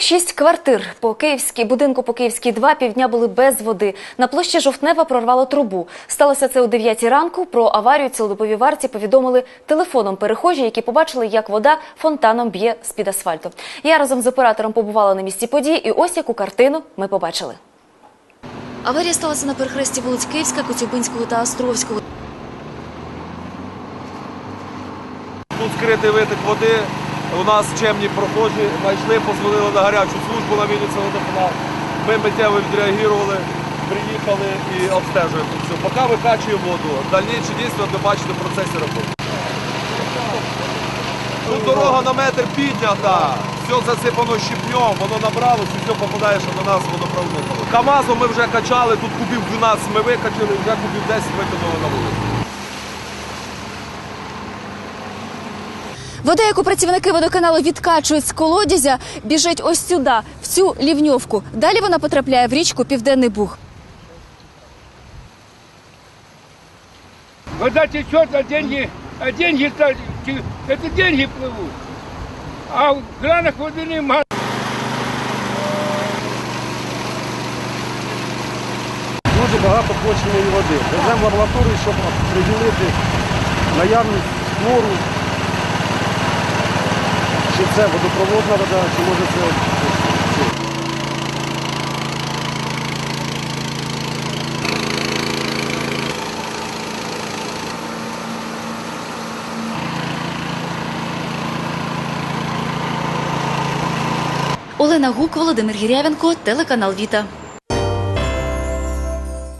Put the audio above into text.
46 квартир по київській будинку по київській 2 півдня були без води. На площі Жовтнева прорвало трубу. Сталося це о 9 ранку. Про аварію цілодобові варті повідомили телефоном перехожі, які побачили, як вода фонтаном б'є з під асфальту. Я разом з оператором побувала на місці події, і ось яку картину ми побачили. Аварія сталася на перехресті вулиць Київська, Коцюбинського та Островського. Тут скритий виток води. У нас чемні прохожі знайшли, позвонили на гарячу службу на Вінниця водоканал. Ми миттєво відреагували, приїхали і обстежуємо все. Поки викачуємо воду. Дальніші дійсно ви бачите в процесі роботи. Тут дорога на метр піднята, все засипано щепнем, воно набралось і все попадає, що до нас водопроводно. КАМАЗом ми вже качали, тут кубів 12 ми викачали, вже кубів 10 викинули на вулицю. Вода, яку працівники водоканалу відкачують з колодязя, біжить ось сюди, в цю лівньовку. Далі вона потрапляє в річку Південний Буг. Вода течет, а деньги, а деньги, та- те- это деньги плывут. А в кранах воды нема. Дуже багато почної води. Веземо в лабораторію, щоб приділити наявність хлору. чи це водопроводна вода, чи може це. Олена Гук, Володимир Гірявенко, телеканал Віта.